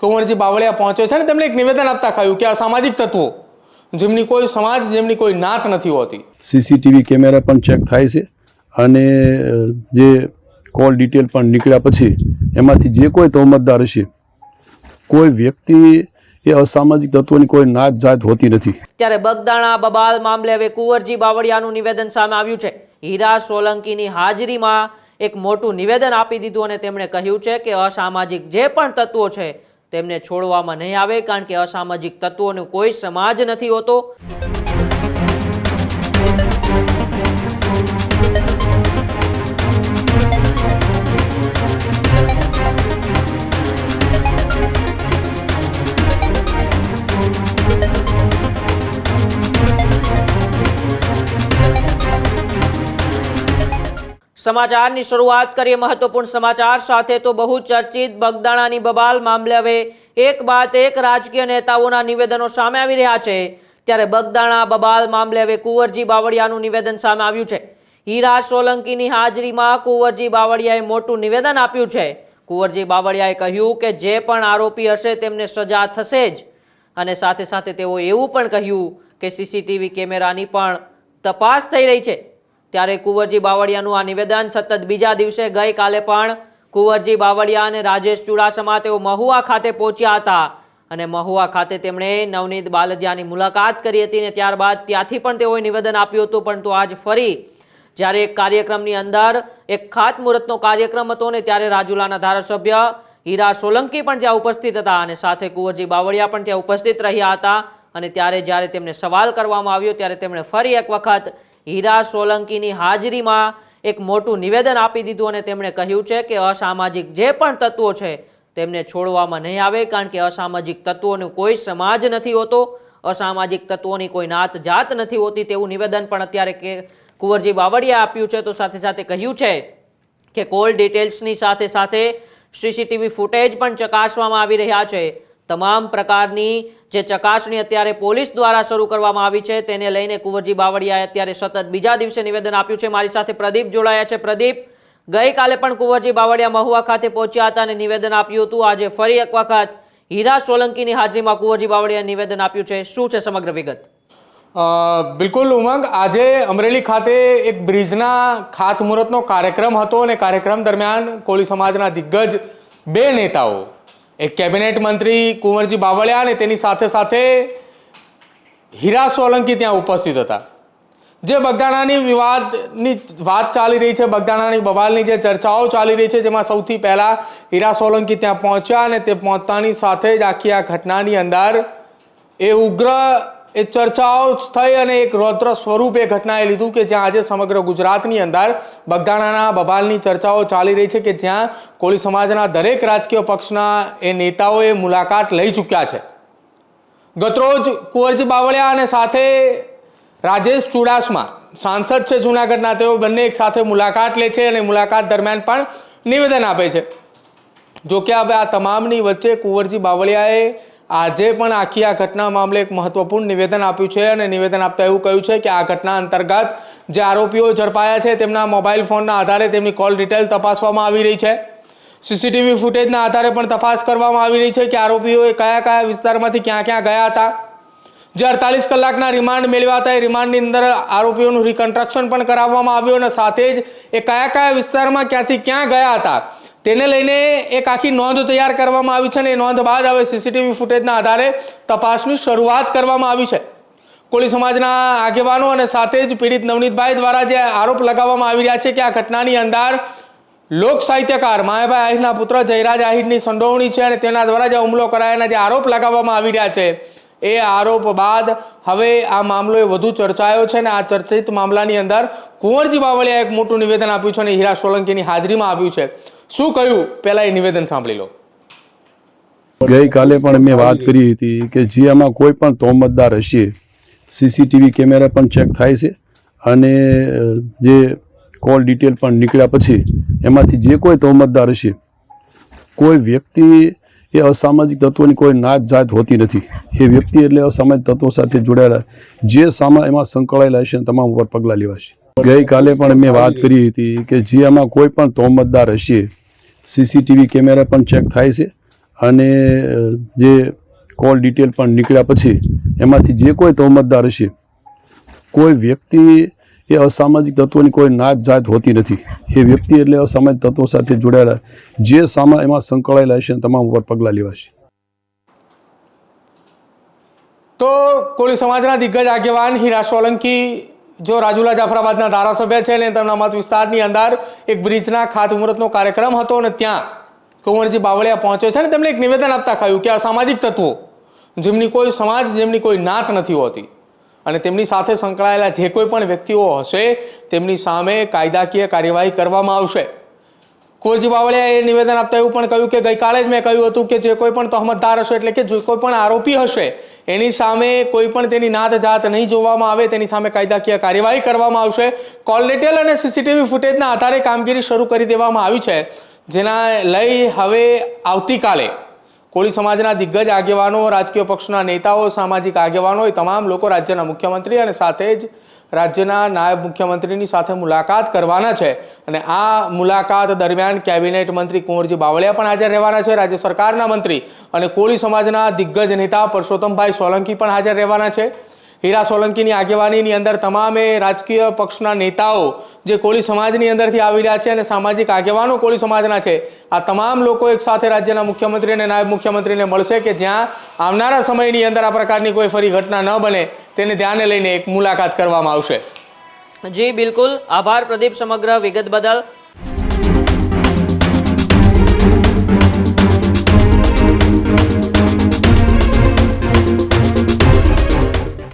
કુંવરજી બાવળિયા પહોંચ્યો છે ને તેમણે એક નિવેદન આપતા કહ્યું કે આ સામાજિક તત્વો જેમની કોઈ સમાજ જેમની કોઈ નાત નથી હોતી. સીસીટીવી કેમેરા પણ ચેક થાય છે અને જે કોલ ડિટેલ પણ નીકળ્યા પછી એમાંથી જે કોઈ તહોમતદાર હશે કોઈ વ્યક્તિ એ અસામાજિક તત્વોની કોઈ નાત જાત હોતી નથી. ત્યારે બગદાણા બબાલ મામલે હવે કુંવરજી બાવળિયાનું નિવેદન સામે આવ્યું છે. હીરા સોલંકીની હાજરીમાં એક મોટું નિવેદન આપી દીધું અને તેમણે કહ્યું છે કે અસામાજિક જે પણ તત્વો છે તેમને છોડવામાં નહીં આવે કારણ કે અસામાજિક તત્વોનો કોઈ સમાજ નથી હોતો. સમાચારની શરૂઆત કરીએ મહત્વપૂર્ણ સમાચાર. સાથે તો બહુ ચર્ચિત બગદાણાની બબાલ મામલે હવે એક બાદ એક રાજકીય નેતાઓના નિવેદનો સામે આવી રહ્યા છે. ત્યારે બગદાણા બબાલ મામલે હવે કુંવરજી બાવળિયાનું નિવેદન સામે આવ્યું છે. હીરા સોલંકીની હાજરીમાં કુંવરજી બાવળિયાએ મોટું નિવેદન આપ્યું છે. કુંવરજી બાવળિયાએ કહ્યું કે જે પણ આરોપી હશે તેમને સજા થશે જ. અને સાથે સાથે તેઓ એવું પણ કહ્યું કે સીસીટીવી કેમેરાની પણ તપાસ થઈ રહી છે. ત્યારે કુંવરજી બાવળિયાનું આ નિવેદન સતત બીજા દિવસે ગઈકાલે પણ કુંવરજી બાવળિયા અને રાજેશ ચુડાસમા તેઓ મહુવા ખાતે પહોંચ્યા હતા. અને મહુવા ખાતે તેમણે નવનીત બાલદિયાની મુલાકાત કરી હતી અને ત્યારબાદ ત્યાંથી પણ તેઓએ નિવેદન આપ્યું હતું, પરંતુ આજ ફરી જ્યારે એક કાર્યક્રમની અંદર એક ખાતમુહૂર્તનો કાર્યક્રમ હતો ને ત્યારે રાજુલાના ધારાસભ્ય હીરા સોલંકી પણ ત્યાં ઉપસ્થિત હતા અને સાથે કુંવરજી બાવળિયા પણ ત્યાં ઉપસ્થિત રહ્યા હતા. અને ત્યારે જ્યારે તેમને સવાલ કરવામાં આવ્યો, ત્યારે તેમણે ફરી એક વખત હીરા સોલંકીની હાજરીમાં એક મોટું નિવેદન આપી દીધું અને તેમણે કહ્યું છે કે અસામાજિક જે પણ તત્વો છે, તેમને છોડવામાં નહીં આવે કારણ કે અસામાજિક તત્વોનો કોઈ સમાજ નથી હોતો, અસામાજિક તત્વોની કોઈ નાત જાત નથી હોતી તેવું નિવેદન પણ અત્યારે કે કુંવરજી બાવળિયા આપ્યું છે. તો સાથે સાથે કહ્યું છે કે કોલ ડિટેલ્સની સાથે સાથે સીસીટીવી ફૂટેજ પણ ચકાસવામાં આવી રહ્યા છે. તમામ પ્રકારની જે ચકાસણી અત્યારે પોલીસ દ્વારા શરૂ કરવામાં આવી છે, તેને લઈને કુંવરજી બાવળિયાએ અત્યારે સતત બીજા દિવસે નિવેદન આપ્યું છે. મારી સાથે પ્રદીપ જોડાયા છે. પ્રદીપ, ગઈકાલે પણ કુંવરજી બાવળિયા મહુવા ખાતે પહોંચ્યા હતા અને નિવેદન આપ્યું હતું. આજે ફરી એક વખત હીરા સોલંકીની હાજરીમાં કુંવરજી બાવળિયાએ નિવેદન આપ્યું છે. શું છે સમગ્ર વિગત? બિલકુલ, ઉમંગ. આજે અમરેલી ખાતે એક બ્રિજના ખાતમુહૂર્તનો કાર્યક્રમ હતો અને કાર્યક્રમ દરમિયાન કોળી સમાજના દિગ્ગજ બે નેતાઓ એક કેબિનેટ મંત્રી કુંવરજી બાવળિયા અને તેની સાથે સાથે હીરા સોલંકી ત્યાં ઉપસ્થિત હતા. જે બગદાણાની વિવાદની વાત ચાલી રહી છે, બગદાણાની બવાલની જે ચર્ચાઓ ચાલી રહી છે, જેમાં સૌથી પહેલાં હીરા સોલંકી ત્યાં પહોંચ્યા અને તે પહોંચતાની સાથે જ આખી આ ઘટનાની અંદર એ ઉગ્ર એ ચર્ચાઓ થઈ અને એક રૌદ્ર સ્વરૂપે ઘટનાએ લીધું કે જ્યાં આજે સમગ્ર ગુજરાતની અંદર બગદાણાના બબાલની ચર્ચાઓ ચાલી રહી છે કે જ્યાં કોળી સમાજના દરેક રાજકીય પક્ષના એ નેતાઓએ મુલાકાત લઈ ચૂક્યા છે. ગતરોજ કુંવરજી બાવળિયા અને સાથે રાજેશ ચુડાસમા, સાંસદ છે જૂનાગઢના, તેઓ બંને એક સાથે મુલાકાત લે છે અને મુલાકાત દરમિયાન પણ નિવેદન આપે છે. જો કે હવે આ તમામની વચ્ચે કુંવરજી બાવળિયાએ આજે પણ આખી આ ઘટના મામલે એક મહત્વપૂર્ણ નિવેદન આપ્યું છે અને નિવેદન આપતા એવું કહ્યું છે કે આ ઘટના અંતર્ગત જે આરોપીઓ ઝડપાયા છે તેમના મોબાઈલ ફોનના આધારે તેમની કોલ ડિટેલ તપાસવામાં આવી રહી છે. સીસીટીવી ફૂટેજના આધારે પણ તપાસ કરવામાં આવી રહી છે કે આરોપીઓએ કયા કયા વિસ્તારમાંથી ક્યાં ક્યાં ગયા હતા. જે અડતાલીસ કલાકના રિમાન્ડ મેળવ્યા હતા, એ રિમાન્ડની અંદર આરોપીઓનું રિકન્સ્ટ્રક્શન પણ કરાવવામાં આવ્યું અને સાથે જ એ કયા કયા વિસ્તારમાં ક્યાંથી ક્યાં ગયા હતા. તેને લઈને એક આખી નોંધ તૈયાર કરવામાં આવી છે અને એ નોંધ બાદ હવે સીસીટીવી ફૂટેજના આધારે તપાસની શરૂઆત કરવામાં આવી છે. કોળી સમાજના આગેવાનો અને સાથે જ પીડિત નવનીતભાઈ દ્વારા જે આરોપ લગાવવામાં આવી રહ્યા છે કે આ ઘટનાની અંદર લોક સાહિત્યકાર માયાભાઈ આહિરના પુત્ર જયરાજ આહિરની સંડોવણી છે અને તેના દ્વારા જે હુમલો કરાયાના જે આરોપ લગાવવામાં આવી રહ્યા છે, એ આરોપ બાદ હવે આ મામલો એ વધુ ચર્ચાયો છે અને આ ચર્ચિત મામલાની અંદર કુંવરજી બાવળિયાએ એક મોટું નિવેદન આપ્યું છે અને હીરા સોલંકીની હાજરીમાં આપ્યું છે. શું કહ્યું? પહેલા એ નિવેદન સાંભળી લો. ગઈકાલે પણ મેં વાત કરી હતી કે જે આમાં કોઈ પણ તોમતદાર હશે સીસીટીવી કેમેરા પણ ચેક થાય છે અને જે કોલ ડિટેલ પણ નીકળ્યા પછી એમાંથી જે કોઈ તોમતદાર હશે, કોઈ વ્યક્તિ એ અસામાજિક તત્વોની કોઈ નાત જાત હોતી નથી. એ વ્યક્તિ એટલે અસામાજિક તત્વો સાથે જોડાયેલા, જે સામા, એમાં સંકળાયેલા હશે તમામ ઉપર પગલાં લેવાશે. ગઈકાલે પણ મેં વાત કરી હતી કે જે આમાં કોઈ પણ તોમતદાર હશે સીસીટીવી કેમેરા પણ ચેક થાય છે અને જે કોલ ડિટેલ પણ નીકળ્યા પછી એમાંથી જે કોઈ તહોમતદાર હશે, કોઈ વ્યક્તિ એ અસામાજિક તત્વોની કોઈ નાત જાત હોતી નથી. એ વ્યક્તિ એટલે અસામાજિક તત્વો સાથે જોડાયેલા, જે સામા, એમાં સંકળાયેલા હશે તમામ ઉપર પગલાં લેવાશે. તો કોળી સમાજના દિગ્ગજ આગેવાન હીરા સોલંકી જો રાજુલા જાફરાબાદના ધારાસભ્ય છે ને તેમના મત વિસ્તારની અંદર એક બ્રિજના ખાતમુહૂર્તનો કાર્યક્રમ હતો અને ત્યાં કુંવરજી બાવળિયા પહોંચે છે ને તેમણે એક નિવેદન આપતા કહ્યું કે આ સામાજિક તત્વો જેમની કોઈ સમાજ, જેમની કોઈ નાત નથી હોતી અને તેમની સાથે સંકળાયેલા જે કોઈ પણ વ્યક્તિઓ હશે તેમની સામે કાયદાકીય કાર્યવાહી કરવામાં આવશે. કુંવરજી બાવળિયાએ નિવેદન આપતા એવું પણ કહ્યું કે ગઈકાલે જ મેં કહ્યું હતું કે જે કોઈ પણ તહમતદાર હશે એટલે કે જે કોઈ પણ આરોપી હશે, એની સામે કોઈ પણ તેની નાત જાત નહીં જોવામાં આવે, તેની સામે કાયદાકીય કાર્યવાહી કરવામાં આવશે. કોલ ડિટેલ અને સીસીટીવી ફૂટેજના આધારે કામગીરી શરૂ કરી દેવામાં આવી છે, જેના લઈ હવે આવતીકાલે કોળી સમાજના દિગ્ગજ આગેવાનો, રાજકીય પક્ષના નેતાઓ, સામાજિક આગેવાનો એ તમામ લોકો રાજ્યના મુખ્યમંત્રી અને સાથે જ રાજ્યના નાયબ મુખ્યમંત્રીની સાથે મુલાકાત કરવાના છે. અને આ મુલાકાત દરમિયાન કેબિનેટ મંત્રી કુંવરજી બાવળિયા પણ હાજર રહેવાના છે, રાજ્ય સરકારના મંત્રી અને કોળી સમાજના દિગ્ગજ નેતા પરસોત્તમભાઈ સોલંકી પણ હાજર રહેવાના છે. હીરા સોલંકીની આગેવાનીની અંદર તમામે રાજકીય પક્ષના નેતાઓ જે કોળી સમાજની અંદરથી આવી રહ્યા છે અને સામાજિક આગેવાનો કોળી સમાજના છે, આ તમામ લોકો એક સાથે રાજ્યના મુખ્યમંત્રી અને નાયબ મુખ્યમંત્રીને મળશે કે જ્યાં આવનારા સમયની અંદર આ પ્રકારની કોઈ ફરી ઘટના ન બને તેને ધ્યાને લઈને એક મુલાકાત કરવામાં આવશે. જી બિલકુલ. આભાર પ્રદીપ સમગ્ર વિગત બદલ.